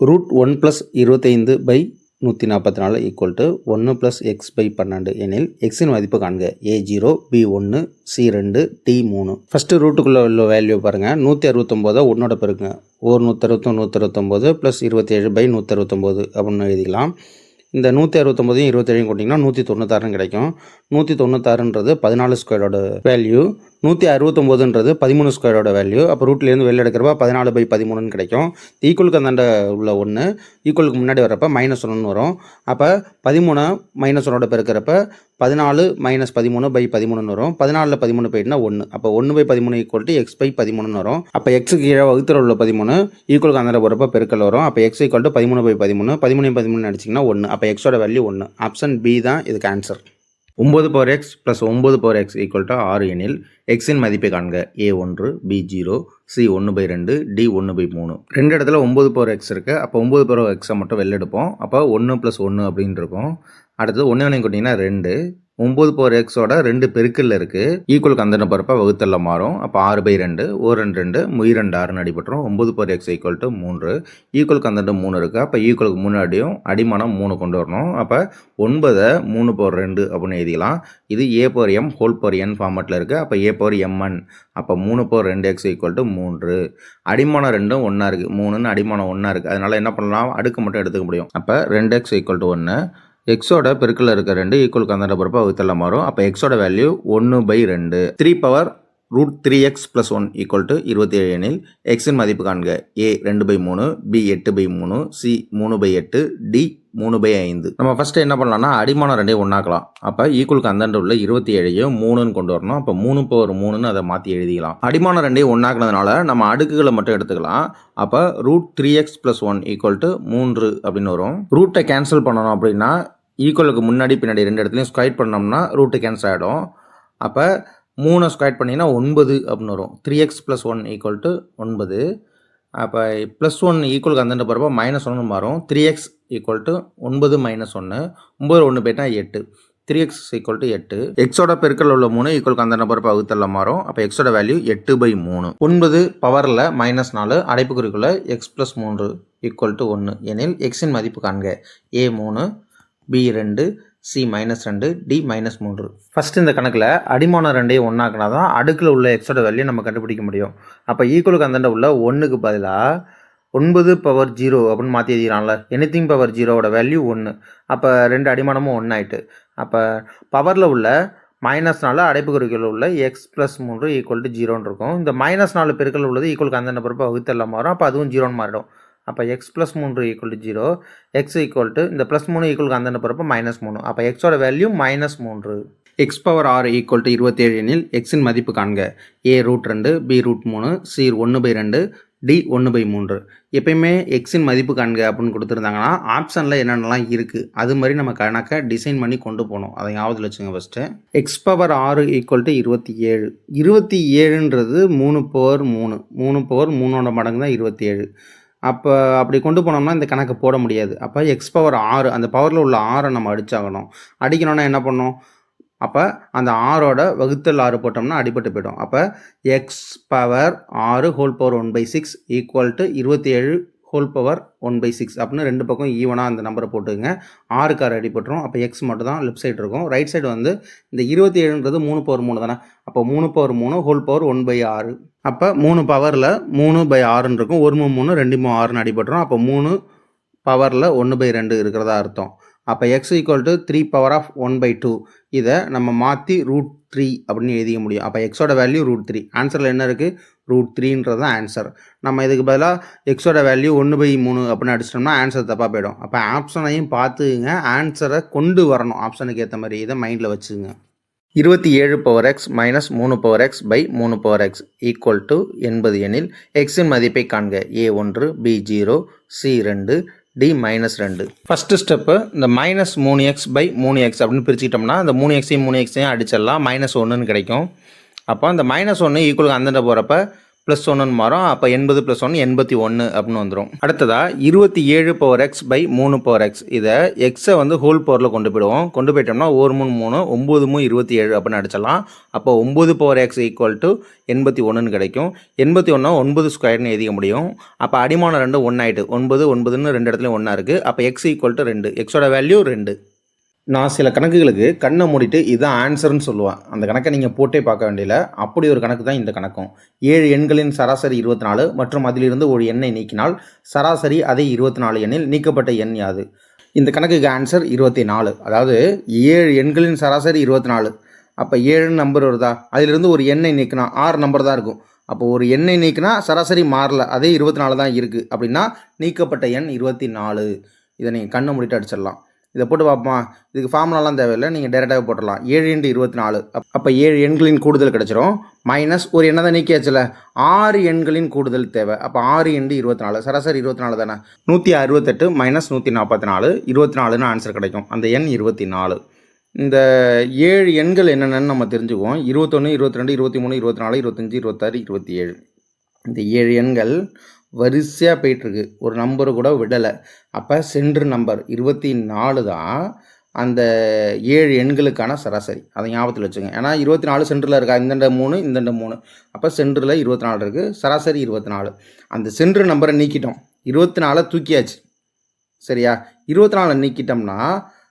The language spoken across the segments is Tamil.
ரூட் ஒன் ப்ளஸ் இருபத்தைந்து பை நூற்றி நாற்பத்தி நாலு ஈக்குவல் டு ஒன்று ப்ளஸ் எக்ஸ் பை பன்னெண்டு எனில் எக்ஸின் மதிப்பு காண்க. ஏ ஜீரோ பி ஒன்று சி ரெண்டு டி மூணு ஃபஸ்ட்டு ரூட்டுக்குள்ளே உள்ள வேல்யூ பாருங்கள் நூற்றி அறுபத்தொம்போதை ஒன்றோட பெருக்குங்க. ஒரு நூற்றறுபத்தொன்று நூற்றறுபத்தொம்போது ப்ளஸ் இருபத்தேழு பை நூற்றறுபத்தொம்போது அப்படின்னு எழுதிக்கலாம். இந்த நூற்றி அறுபத்தொம்போதையும் இருபத்தேழையும் கொட்டிங்கன்னா நூற்றி தொண்ணூத்தாறுன்னு கிடைக்கும். நூற்றி தொண்ணூத்தாறுன்றது பதினாலு ஸ்கொயரோட வேல்யூ நூற்றி அறுபத்தொம்போதுன்றது பதிமூணு ஸ்கொயரோட வேல்யூ அப்போ ரூட்லேருந்து வெளில எடுக்கிறப்ப பதினாலு பை பதிமூணுன்னு கிடைக்கும். ஈக்குவலுக்கு அந்தாண்ட உள்ள ஒன்று ஈக்குவலுக்கு முன்னாடி வரப்போ மைனஸ் ஒன்று வரும். அப்போ பதிமூணு மைனஸ் ஒன்னோட பெருக்கிறப்ப பதினாலு மைனஸ் பதிமூணு பை பதிமூணுன்னு வரும். பதினாலில் பதிமூணு போயிட்டுனா ஒன்று அப்போ ஒன்று பை பதிமூணு ஈக்குவல் டு எக்ஸ் பை பதிமூணுன்னு வரும். அப்போ எக்ஸுக்கு கீழே வகுத்துல உள்ள பதிமூணு ஈக்குவலுக்கு அந்தாண்ட போகிறப்ப பெருக்கல் வரும். அப்போ எக்ஸ் ஈக்குவல் டு பதிமூணு பை பதிமூணு. பதிமூணு பதிமூணு அடிச்சிங்கன்னா ஒன்று அப்போ எக்ஸோட வேல்யூ ஒன்று ஆப்ஷன் பி தான் இதுக்கு ஆன்சர் ஒம்பது பவர் எக்ஸ் ப்ளஸ் ஒம்பது பவர் எக்ஸ் ஈக்குவல் டு ஆறு எனில் எக்ஸின் மதிப்பை காண்க. ஏ ஒன்று பி ஜீரோ சி ஒன்று பை ரெண்டு டி ஒன்று பை மூணு. ரெண்டு இடத்துல ஒம்பது பவர் எக்ஸ் இருக்குது அப்போ ஒம்பது பவர் எக்ஸை மட்டும் வெளில எடுப்போம் அப்போ ஒன்று ப்ளஸ் ஒன்று அப்படின்னு இருக்கும். அடுத்தது ஒன்று ஒன்று கொட்டிங்கன்னா ரெண்டு. ஒம்பது பவர் எக்ஸோட ரெண்டு பெருக்கல்ல இருக்குது ஈக்குவல் கந்தன போகிறப்ப வகுத்தல்ல மாறும். அப்போ ஆறு பை ரெண்டு ஒரு ரெண்டு ரெண்டு முய் ரெண்டு ஆறுன்னு அடிபட்டுரும். ஒம்பது பவர் எக்ஸ் ஈக்குவல் டு மூன்று. ஈக்குவல் அந்த மூணு இருக்குது அப்போ ஈக்குவலுக்கு முன்னாடியும் அடிமானம் மூணு கொண்டு வரணும். அப்போ ஒன்பதை மூணு பவர் ரெண்டு அப்படின்னு எழுதிக்கலாம். இது A power M whole power N ஃபார்மேட்டில் இருக்குது அப்போ ஏ பவர் எம்என் அப்போ மூணு பவர் ரெண்டு எக்ஸ் ஈக்குவல் டு மூன்று. அடிமானம் ரெண்டும் ஒன்றா இருக்குது மூணுன்னு அடிமானம் ஒன்றா இருக்குது அதனால் என்ன பண்ணலாம்? அடுக்கு மட்டும் எடுத்துக்க முடியும். அப்போ ரெண்டு எக்ஸ் ஈக்குவல் டு ஒன்று எக்ஸோட பெருக்கில் இருக்க ரெண்டு ஈக்குவல் கந்தண்ட பொறுப்பாக வகுத்தெல்லாம் மாறும். அப்போ எக்ஸோட வேல்யூ ஒன்று பை ரெண்டு. Three power root three X plus one equal to இருபத்தி ஏழு எனில் எக்ஸின் மதிப்பு காண்க. ஏ ரெண்டு பை மூணு பி எட்டு பை மூணு சி மூணு பை எட்டு டி மூணு பை ஐந்து. நம்ம ஃபஸ்ட்டு என்ன பண்ணலாம்னா அடிமானம் ரெண்டையும் ஒன்றாக்கலாம் அப்போ ஈக்குவலுக்கு அந்தாண்ட உள்ள இருபத்தி ஏழையும் மூணுன்னு கொண்டு வரணும். அப்போ மூணு பவர் மூணுன்னு அதை மாற்றி எழுதிக்கலாம். அடிமானம் ரெண்டையும் ஒன்றாக்குனதுனால நம்ம அடுக்குகளை மட்டும் எடுத்துக்கலாம். அப்போ root three X plus one equal to மூன்று அப்படின்னு வரும். ரூட்டை கேன்சல் பண்ணணும் அப்படின்னா ஈக்குவலுக்கு முன்னாடி பின்னாடி ரெண்டு இடத்துலையும் ஸ்கொயர் பண்ணோம்னா ரூட்டு கேன்சல் ஆகிடும் அப்போ மூணை ஸ்கொயர் பண்ணிங்கன்னா ஒன்பது அப்படின்னு வரும். Three X plus one equal to ஒன்பது. அப்போ ப்ளஸ் ஒன் ஈக்குவலுக்கு அந்தண்ட போகிறப்ப மைனஸ் ஒன்று மாறும். த்ரீ எக்ஸ் ஈக்குவல் டு ஒன்பது மைனஸ் ஒன்று ஒம்பது ஒன்று போயிட்டா எட்டு. த்ரீ எக்ஸ் ஈக்குவல் டு எட்டு. எக்ஸோட பெருக்கல் உள்ள மூணு ஈக்குவல் அந்த நபர் வகுத்தல்ல மாறும். அப்போ எக்ஸோட வேல்யூ எட்டு பை மூணு. ஒன்பது பவரில் மைனஸ் நாலு. அடைப்புக்குறிக்குள்ள எக்ஸ் ப்ளஸ் மூன்று ஈக்குவல் டு ஒன்று எனில் எக்ஸின் மதிப்பு காண்க. ஏ மூணு பி ரெண்டு சி மைனஸ் ரெண்டு டி மைனஸ் மூன்று. ஃபஸ்ட்டு இந்த கணக்கில் அடிமானம் ரெண்டையும் ஒன்றாக்குனா தான் அடுக்கில் உள்ள எக்ஸோட வேல்யூ நம்ம கண்டுபிடிக்க முடியும். அப்போ ஈக்குவலுக்கு அந்தாண்ட உள்ள ஒன்றுக்கு பதிலாக ஒன்பது பவர் ஜீரோ அப்படின்னு மாற்றி எழுதிக்கிறான்ல எனித்திங் பவர் ஜீரோவோட வேல்யூ ஒன்று அப்போ ரெண்டு அடிமானமும் ஒன்றாயிட்டு அப்போ பவரில் உள்ள மைனஸ் நாலு அடைப்பு உள்ள எக்ஸ் ப்ளஸ் மூன்று ஈக்குவல் டு ஜீரோன்னு இருக்கும். இந்த மைனஸ் நாலு பெருக்கல் உள்ளது ஈக்குவலுக்கு அந்த நம்பர் வகுத்தெல்லாம் மாறும். அப்போ அதுவும் ஜீரோன்னு மாறிடும். அப்போ எக்ஸ் ப்ளஸ் மூன்று equal to zero X equal to இந்த ப்ளஸ் மூணு ஈக்குவலுக்கு அந்த போகிறப்ப மைனஸ் மூணு. அப்போ எக்ஸோட வேல்யூ மைனஸ் மூன்று. எக்ஸ் பவர் ஆறு ஈக்குவல் டு இருபத்தேழு எனில் எக்ஸின் மதிப்பு காண்க. ஏ ரூட் ரெண்டு பி ரூட் மூணு சி ஒன்று பை ரெண்டு டி ஒன்று பை மூன்று. எப்பயுமே எக்ஸின் மதிப்பு காண்க அப்படின்னு கொடுத்துருந்தாங்கன்னா ஆப்ஷனில் என்னென்னலாம் இருக்குது அது மாதிரி நம்ம கணக்கை டிசைன் பண்ணி கொண்டு போகணும். அதை ஞாபகத்தில் வச்சுங்க ஃபஸ்ட்டு எக்ஸ் பவர் ஆறு ஈக்குவல் டு இருபத்தி ஏழு இருபத்தி ஏழுன்றது மூணு பவர் மூணு. மூணு பவர் மூணோட மடங்கு தான் இருபத்தி ஏழு அப்போ அப்படி கொண்டு போனோம்னா இந்த கணக்கு போட முடியாது. அப்போ எக்ஸ் பவர் ஆறு அந்த பவரில் உள்ள ஆறை நம்ம அடிச்சாகணும். அடிக்கணும்னா என்ன பண்ணோம்? அப்போ அந்த ஆறோட வகுத்தல் ஆறு போட்டோம்னா அடிபட்டு போயிடும். அப்போ எக்ஸ் பவர் ஆறு whole power one by six equal to இருபத்தி ஏழு whole power one by six அப்படின்னு ரெண்டு பக்கம் ஈவனாக அந்த நம்பரை போட்டுங்க ஆறுக்கு ஆறு அடிபட்டுரும். அப்போ எக்ஸ் மட்டும் தான் லெஃப்ட் சைடு இருக்கும். ரைட் சைடு வந்து இந்த இருபத்தி ஏழுன்றது மூணு பவர் மூணு தானே? அப்போ மூணு பவர் மூணு ஹோல் பவர் ஒன் பை ஆறு. அப்போ மூணு பவரில் மூணு பை ஆறுன்னு இருக்கும். ஒரு மூணு மூணு ரெண்டு மூணு ஆறுன்னு அடிபட்டுரும். அப்போ மூணு பவரில் ஒன்று பை ரெண்டு இருக்கிறதா அர்த்தம். அப்போ X equal to three power of one by two இதை நம்ம மாற்றி ரூட் த்ரீ அப்படின்னு எழுதிக்க முடியும். அப்போ எக்ஸோட வேல்யூ ரூட் த்ரீ ஆன்சரில் என்ன இருக்குது ரூட் த்ரீன்றது தான் ஆன்சர் நம்ம இதுக்கு பதிலாக எக்ஸோட வேல்யூ ஒன்று பை மூணு அப்படின்னு அடிச்சிட்டோம்னா ஆன்சர் தப்பாக போயிடும். அப்போ ஆப்ஷனையும் பார்த்துங்க ஆன்சரை கொண்டு வரணும். ஆப்ஷனுக்கு ஏற்ற மாதிரி. இதை மைண்டில் வச்சுங்க இருபத்தி ஏழு பவர் எக்ஸ் மைனஸ் மூணு பவர் எக்ஸ் பை மூணு பவர் எக்ஸ் ஈக்குவல் டு எண்பது எனில் எக்ஸின் மதிப்பை காண்க. ஏ ஒன்று பி ஜீரோ சி ரெண்டு டி மைனஸ் ரெண்டு ஃபஸ்ட்டு ஸ்டெப்பு இந்த மைனஸ் மூணு எக்ஸ் பை மூணு எக்ஸ் அப்படின்னு பிரிச்சுக்கிட்டோம்னா அந்த மூணு எக்ஸையும் மூணு எக்ஸையும் அடிச்சிடலாம். மைனஸ் ஒன்றுன்னு கிடைக்கும். அப்போ அந்த மைனஸ் ஒன்று ஈக்குவலுக்கு அந்தண்ட போகிறப்ப ப்ளஸ் ஒன்றுன்னு மாறும். அப்போ எண்பது ப்ளஸ் ஒன்று எண்பத்தி ஒன்று அப்படின்னு வந்துடும் அடுத்ததாக இருபத்தி ஏழு பவர் எக்ஸ் பை மூணு பவர் எக்ஸ் இதை எக்ஸை வந்து ஹோல் பவரில் கொண்டு போயிடுவோம். கொண்டு போயிட்டோம்னா ஒரு மூணு மூணு ஒம்பது மூணு இருபத்தி ஏழு அப்படின்னு அடிச்சிடலாம். அப்போ ஒம்பது பவர் எக்ஸ் ஈக்குவல் டு எண்பத்தி ஒன்றுன்னு கிடைக்கும். எண்பத்தி ஒன்றா ஒன்பது ஸ்கொயர்னு எழுதிக்க முடியும். அப்போ அடிமான ரெண்டு ஒன்றாயிட்டு ஒன்பது ஒன்பதுன்னு ரெண்டு இடத்துலையும் ஒன்றா இருக்குது அப்போ எக்ஸ் ஈக்குவல் டு ரெண்டு. எக்ஸோட வேல்யூ ரெண்டு. நான் சில கணக்குகளுக்கு கண்ணை மூடிட்டு இதுதான் ஆன்சர்னு சொல்லுவேன். அந்த கணக்கை நீங்கள் போட்டே பார்க்க வேண்டியல அப்படி ஒரு கணக்கு தான் இந்த கணக்கும். ஏழு எண்களின் சராசரி இருபத்தி நாலு மற்றும் அதிலிருந்து ஒரு எண்ணை நீக்கினால் சராசரி அதே இருபத்தி நாலு எண்ணில் நீக்கப்பட்ட எண் யாது? இந்த கணக்குக்கு ஆன்சர் இருபத்தி நாலு அதாவது ஏழு எண்களின் சராசரி இருபத்தி நாலு அப்போ ஏழு நம்பர் வருதா? அதிலிருந்து ஒரு எண்ணை நீக்கினா ஆறு நம்பர் தான் இருக்கும். அப்போ ஒரு எண்ணை நீக்கினா சராசரி மாறல. அதே இருபத்தி நாலு தான் இருக்குது அப்படின்னா நீக்கப்பட்ட எண் இருபத்தி நாலு இதை நீங்கள் கண்ணை முடிட்டு அடிச்சிடலாம். இதை போட்டு பார்ப்போமா? இதுக்கு ஃபார்முலாலாம் தேவையில்லை. நீங்கள் டேரெக்டாகவே போட்டுடலாம். ஏழு இன்ட்டு இருபத்தி நாலு அப்போ ஏழு எண்களின் கூடுதல் கிடச்சிரும். மைனஸ் ஒரு எண்ணை தான் நீக்கியாச்சுல? ஆறு எண்களின் கூடுதல் தேவை. அப்போ ஆறு இன்ட்டு இருபத்தி நாலு சராசரி இருபத்தி நாலு தானே? நூற்றி அறுபத்தெட்டு மைனஸ் நூற்றி நாற்பத்தி நாலு இருபத்தி நாலுன்னு ஆன்சர் கிடைக்கும். அந்த எண் இருபத்தி நாலு இந்த ஏழு எண்கள் என்னென்னு நம்ம தெரிஞ்சுக்குவோம். இருபத்தொன்று இருபத்தி ரெண்டு இருபத்தி மூணு இருபத்தி நாலு இருபத்தஞ்சி இருபத்தாறு இருபத்தி ஏழு இந்த ஏழு எண்கள் வரிசையாக போயிட்டுருக்கு. ஒரு நம்பரு கூட விடலை. அப்போ சென்று நம்பர் இருபத்தி நாலு தான் அந்த ஏழு எண்களுக்கான சராசரி. அதை ஞாபகத்தில் வச்சுங்க. ஏன்னா இருபத்தி நாலு சென்டரில் இருக்கா? இந்தண்ட மூணு இந்தண்ட மூணு. அப்போ சென்டரில் இருபத்தி நாலு இருக்குது சராசரி இருபத்தி நாலு அந்த சென்று நம்பரை நீக்கிட்டோம். இருபத்தி நாலை தூக்கியாச்சு. சரியா? இருபத்தி நாலை நீக்கிட்டோம்னா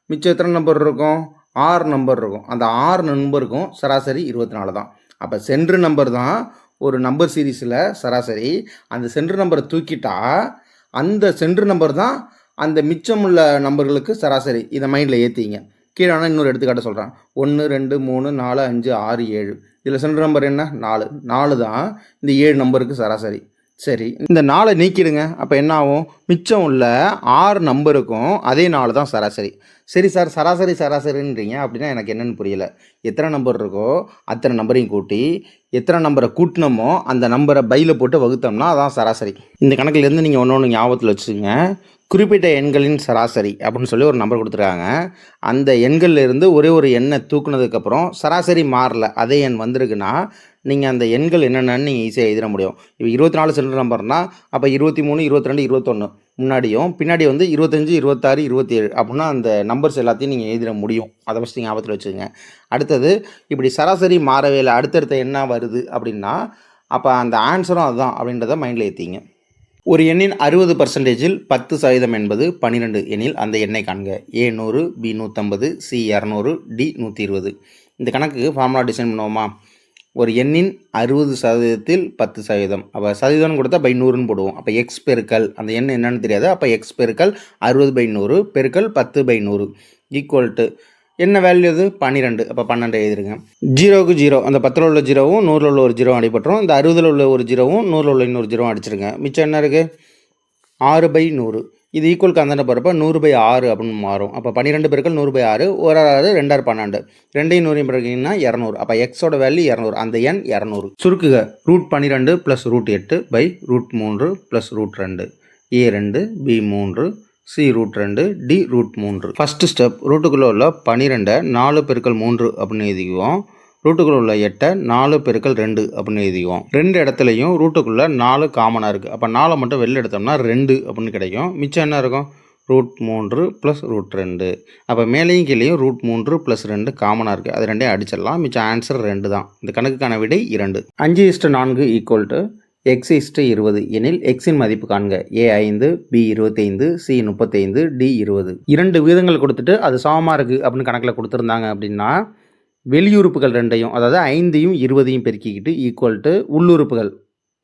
மிச்சம் எத்தனை நம்பர் இருக்கும்? ஆறு நம்பர் இருக்கும். அந்த ஆறு நம்பருக்கும் சராசரி இருபத்தி நாலு தான். அப்போ சென்று நம்பர் தான் ஒரு நம்பர் சீரீஸில் சராசரி அந்த சென்ட்ரு நம்பரை தூக்கிட்டா அந்த சென்ட்ரு நம்பர் தான் அந்த மிச்சமுள்ள நம்பர்களுக்கு சராசரி. இதை மைண்டில் ஏற்றிங்க கீழே ஆனால் இன்னொரு எடுத்துக்காட்ட சொல்கிறேன் ஒன்று ரெண்டு மூணு நாலு அஞ்சு ஆறு ஏழு. இதில் சென்ட்ரு நம்பர் என்ன? நாலு. நாலு தான் இந்த ஏழு நம்பருக்கு சராசரி. சரி இந்த நாலை நீக்கிடுங்க. அப்போ என்ன ஆகும் மிச்சம் உள்ள ஆறு நம்பருக்கும் அதே நாலு தான் சராசரி. சரி சார் சராசரி சராசரின்றீங்க. அப்படின்னா எனக்கு என்னென்னு புரியல. எத்தனை நம்பர் இருக்கோ அத்தனை நம்பரையும் கூட்டி எத்தனை நம்பரை கூட்டினோமோ அந்த நம்பரை பையில் போட்டு வகுத்தோம்னா அதான் சராசரி. இந்த கணக்குலேருந்து நீங்கள் ஒன்று ஒன்று ஞாபகத்தில் வச்சுக்கோங்க. குறிப்பிட்ட எண்களின் சராசரி அப்படின்னு சொல்லி ஒரு நம்பர் கொடுத்துருக்காங்க. அந்த எண்கள்லேருந்து ஒரே ஒரு எண்ணை தூக்குனதுக்கப்புறம் சராசரி மாறல. அதே எண் வந்திருக்குன்னா நீங்கள் அந்த எண்கள் என்னென்னு நீங்கள் ஈஸியாக எழுதிட முடியும். இப்போ இருபத்தி நாலு சென்டர் நம்பர்னால் அப்போ இருபத்தி மூணு இருபத்தி ரெண்டு இருபத்தொன்று முன்னாடியும் பின்னாடி வந்து இருபத்தஞ்சி இருபத்தாறு இருபத்தி ஏழு அப்படின்னா அந்த நம்பர்ஸ் எல்லாத்தையும் நீங்கள் எழுதிட முடியும். அதை ஃபஸ்ட்டு ஞாபகத்தில் வச்சுக்கோங்க. அடுத்தது இப்படி சராசரி மாறவே இல்லை அடுத்தடுத்த என்ன வருது அப்படின்னா அப்போ அந்த ஆன்சரும் அதுதான் அப்படின்றத மைண்டில் ஏற்றிங்க ஒரு எண்ணின் அறுபது பர்சன்டேஜில் பத்து சதவீதம் என்பது பன்னிரெண்டு எண்ணில் அந்த எண்ணை காண்க. ஏ நூறு பி நூற்றம்பது சி இரநூறு டி நூற்றி இருபது. இந்த கணக்குக்கு ஃபார்முலா டிசைன் பண்ணுவோமா? ஒரு எண்ணின் அறுபது சதவீதத்தில் பத்து சதவீதம். அப்போ சதவீதம் கொடுத்தா பை நூறுன்னு போடுவோம். அப்போ எக்ஸ் பெருக்கல் அந்த எண் என்னன்னு தெரியாது. அப்போ எக்ஸ் பெருக்கல் அறுபது பை நூறு பெருக்கல் பத்து பை நூறு. ஈக்குவல் டு என்ன வேல்யூ இது பன்னிரெண்டு. அப்போ பன்னெண்டு எழுதிருங்க. ஜீரோவுக்கு ஜீரோ. அந்த பத்தில் உள்ள ஜீரோவும் நூறில் உள்ள ஒரு ஜீரோ அடிபட்டுரும். இந்த அறுபதில் உள்ள ஒரு ஜீரோவும் நூறில் உள்ள இன்னொரு ஜீரோவும் அடிச்சிருங்க. மிச்சம் என்ன இருக்குது ஆறு பை நூறு. இது ஈக்குவல் கந்தன போகிறப்ப நூறு பை ஆறு அப்படின்னு மாறும். அப்போ பன்னிரெண்டு பேருக்கள் நூறு பை ஆறு ஒரு ஆறு ரெண்டாயிரம் பன்னெண்டு. ரெண்டையும் நூறையும் பிறகுங்கன்னா இரநூறு. அப்போ எக்ஸோட வேல்யூ இரநூறு. அந்த எண் இரநூறு. சுருக்குக. ரூட் பன்னிரெண்டு ப்ளஸ் ரூட் எட்டு பை ரூட் மூன்று ப்ளஸ் ரூட் ரெண்டு. ஏ ரெண்டு பி மூன்று சி ரூட் ரெண்டு டி ரூட் மூன்று. ஃபஸ்ட்டு ஸ்டெப் ரூட்டுக்குள்ளே உள்ள பன்னிரெண்டை நாலு பெருக்கள் மூன்று அப்படின்னு எழுதிக்குவோம். ரூட்டுக்குள்ளே உள்ள எட்டை நாலு பெருக்கள் ரெண்டு அப்படின்னு எழுதிக்குவோம். ரெண்டு இடத்துலையும் ரூட்டுக்குள்ளே நாலு காமனாக இருக்குது அப்போ நாலு மட்டும் வெளில எடுத்தோம்னா ரெண்டு அப்படின்னு கிடைக்கும். மிச்சம் என்ன இருக்கும்? ரூட் மூன்று ப்ளஸ் ரூட் ரெண்டு. அப்போ மேலேயும் கீழேயும் ரூட் மூன்று ப்ளஸ் ரெண்டு காமனாக இருக்குது அது ரெண்டையும் அடிச்சிடலாம். மிச்சம் ஆன்சர் ரெண்டு தான். இந்த கணக்குக்கான விடை இரண்டு. அஞ்சு இஸ்ட்டு நான்கு ஈக்குவல் டு எக்ஸ் இஸ்ட்டு இருபது எனில் எக்ஸின் மதிப்பு காண்க. ஏ ஐந்து பி இருபத்தைந்து சி முப்பத்தைந்து டி இருபது. இரண்டு விகிதங்கள் கொடுத்துட்டு அது சமமாக இருக்குது அப்படின்னு கணக்கில் கொடுத்துருந்தாங்க அப்படின்னா வெளியுறுப்புகள் ரெண்டையும் அதாவது ஐந்தையும் இருபதையும் பெருக்கிக்கிட்டு ஈக்குவல் டு உள்ளுறுப்புகள்.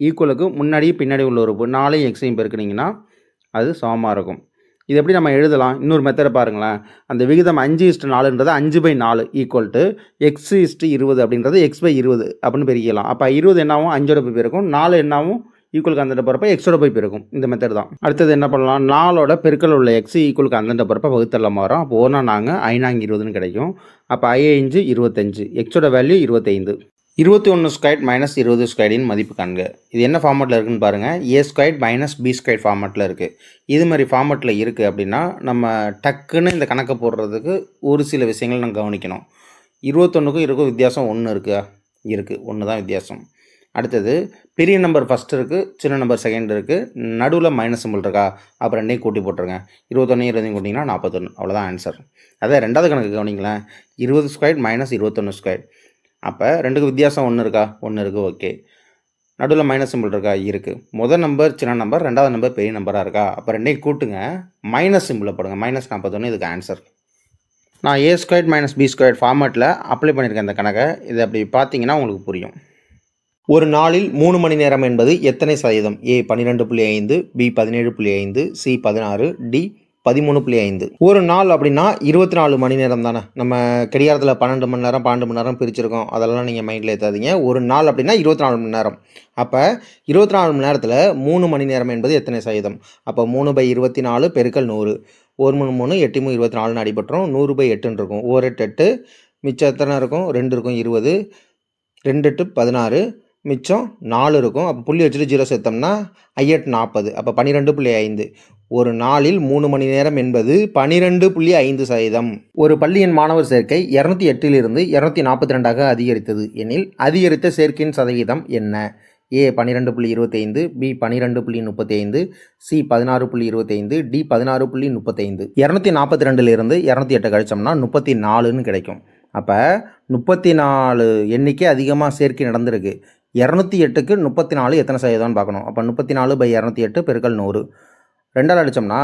ஈக்குவலுக்கு முன்னாடியும் பின்னாடி உள்ள உறுப்பு. நாலையும் எக்ஸையும் பெருக்குனிங்கன்னா அது சமமாக இருக்கும். இது எப்படி நம்ம எழுதலாம்? இன்னொரு மெத்தடை பாருங்களேன். அந்த விகிதம் அஞ்சு இஸ்ட்டு நாலுன்றது அஞ்சு பை நாலு ஈக்குவல் டு எக்ஸ் இஸ்ட்டு இருபது அப்படின்றது எக்ஸ் பை இருபது அப்படின்னு பெருக்கிக்கலாம் அப்போ இருபது என்னாவும் அஞ்சோட போய் பெருக்கும். நாலு என்னாவும் ஈக்குவலுக்கு அந்தண்ட போகிறப்ப எக்ஸோட போய் பெருக்கும் இந்த மெத்தட் தான். அடுத்தது என்ன பண்ணலாம்? நாலோட பெருக்கல் உள்ள எக்ஸ் ஈக்குவலுக்கு அந்தண்ட போகிறப்ப வகுத்தெல்லாம் வரும் அப்போ ஒன்றா நாங்கள் ஐநாங்க இருபதுன்னு கிடைக்கும். அப்போ ஐ ஐஞ்சு இருபத்தஞ்சு. எக்ஸோட வேல்யூ இருபத்தைந்து. இருபத்தி ஒன்று ஸ்கொயர் மைனஸ் இருபது ஸ்கொயரின் மதிப்பு காண்க. இது என்ன ஃபார்மெட்டில் இருக்குன்னு பாருங்கள் A square minus B square ஃபார்மெட்டில் இருக்குது இது மாதிரி ஃபார்மெட்டில் இருக்குது அப்படின்னா நம்ம டக்குன்னு இந்த கணக்கை போடுறதுக்கு ஒரு சில விஷயங்கள் நம்ம கவனிக்கணும். இருபத்தொன்றுக்கும் இருக்கும் வித்தியாசம் ஒன்று இருக்கா? இருக்குது ஒன்று தான் வித்தியாசம். அடுத்தது பெரிய நம்பர் ஃபஸ்ட் இருக்குது சின்ன நம்பர் செகண்ட் இருக்குது நடுவில் மைனஸ் சிம்பிள் இருக்கா? அப்போ ரெண்டையும் கூட்டி போட்டுருங்க. இருபத்தொன்று இருபதையும் கூட்டிங்கன்னா நாற்பத்தொன்று அவ்வளோதான் ஆன்சர் அதே ரெண்டாவது கணக்கு கவனிங்களேன். இருபது ஸ்கொயர் மைனஸ் இருபத்தொன்று ஸ்கொயர் அப்போ ரெண்டுக்கு வித்தியாசம் ஒன்று இருக்கா? ஒன்று இருக்குது ஓகே நடுவில் மைனஸ் சிம்பிள் இருக்கா? இருக்குது முதல் நம்பர் சின்ன நம்பர் ரெண்டாவது நம்பர் பெரிய நம்பராக இருக்கா? அப்போ ரெண்டையும் கூட்டுங்க. மைனஸ் சிம்பிளை போடுங்க. மைனஸ் நாற்பத்தொன்று இதுக்கு ஆன்சர் நான் A square minus B square ஃபார்மேட்டில் அப்ளை பண்ணியிருக்கேன் இந்த கணக்கை. இதை அப்படி பார்த்தீங்கன்னா உங்களுக்கு புரியும். ஒரு நாளில் மூணு மணி நேரம் என்பது எத்தனை சதவீதம்? ஏ பன்னிரெண்டு புள்ளி ஐந்து பி பதினேழு புள்ளி ஐந்து சி பதினாறு டி பதிமூணு புள்ளி ஐந்து. ஒரு நாள் அப்படின்னா இருபத்தி நாலு மணி நேரம் தானே. நம்ம கடிகாரத்தில் பன்னெண்டு மணி நேரம் பன்னெண்டு மணி நேரம் பிரிச்சிருக்கோம். அதெல்லாம் நீங்கள் மைண்டில் ஏற்றாதீங்க ஒரு நாள் அப்படின்னா இருபத்தி நாலு மணி நேரம். அப்போ இருபத்தி நாலு மணி நேரத்தில் மூணு மணி நேரம் என்பது எத்தனை சதவீதம்? அப்போ மூணு பை இருபத்தி நாலு பெருக்கல் நூறு. ஒரு மூணு மூணு எட்டு மூணு இருபத்தி நாலுன்னு அடிபட்டுரும். நூறு பை எட்டுன்னு இருக்கும். ஒரு எட்டு எட்டு மிச்சம் எத்தனை இருக்கும்? ரெண்டு இருக்கும் இருபது. ரெண்டு எட்டு பதினாறு. மிச்சம் நாலு இருக்கும். அப்போ புள்ளி வச்சுட்டு ஜீரோ சேர்த்தோம்னா ஐயட் நாற்பது அப்போ பன்னிரெண்டு புள்ளி ஐந்து. ஒரு நாளில் மூணு மணி நேரம் என்பது பனிரெண்டு புள்ளி ஐந்து சதவீதம். ஒரு பள்ளியின் மாணவர் சேர்க்கை இரநூத்தி எட்டிலிருந்து இரநூத்தி நாற்பத்தி ரெண்டாக அதிகரித்தது. எனில் அதிகரித்த சேர்க்கையின் சதவீதம் என்ன? ஏ பன்னிரெண்டு புள்ளி இருபத்தைந்து. பி பன்னிரெண்டு புள்ளி முப்பத்தைந்து. சி பதினாறு புள்ளி இருபத்தைந்து. டி பதினாறு புள்ளி முப்பத்தைந்து. இரநூத்தி நாற்பத்தி ரெண்டுலேருந்து இரநூத்தி எட்டு கழிச்சோம்னா முப்பத்தி நாலுன்னு கிடைக்கும். அப்போ முப்பத்தி நாலு எண்ணிக்கை அதிகமாக சேர்க்கை நடந்திருக்கு. இரநூத்தி எட்டுக்கு முப்பத்தி நாலு எத்தனை சதவீதம்னு பார்க்கணும். அப்போ முப்பத்தி நாலு பை இரநூத்தி எட்டு பெருக்கல் நூறு. ரெண்டால் அடித்தோம்னா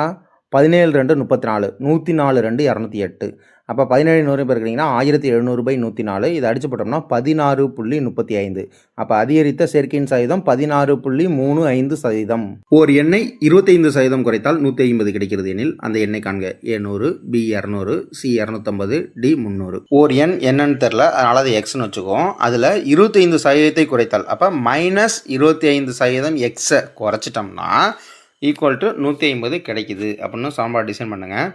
பதினேழு ரெண்டு முப்பத்தி நாலு. நூற்றி நாலு ரெண்டு இரநூத்தி எட்டு. அப்போ பதினேழு நூறு பெருக்கிறீங்கன்னா ஆயிரத்தி எழுநூறு பை நூற்றி நாலு. இதை அடிச்சு போட்டோம்னா பதினாறு புள்ளி முப்பத்தி ஐந்து. அப்போ அதிகரித்த சேர்க்கையின் சதவீதம் பதினாறு புள்ளி மூணு ஐந்து சதவீதம். ஒரு எண்ணெய் இருபத்தைந்து சதவீதம் குறைத்தால் நூற்றி ஐம்பது கிடைக்கிறது எனில் அந்த எண்ணெய் காண்க. ஏ பி இரநூறு சி இரநூத்தம்பது டி முந்நூறு. ஓர் எண் என்னன்னு தெரில அதனால் அது எக்ஸ்னு வச்சுக்குவோம். அதில் இருபத்தைந்து சதவீதத்தை குறைத்தால் அப்போ மைனஸ் இருபத்தி ஐந்து சதவீதம் எக்ஸை குறைச்சிட்டோம்னா ஈக்குவல் டு நூற்றி ஐம்பது கிடைக்குது. அப்படின்னு சாம்பார் டிசைன் பண்ணுங்கள்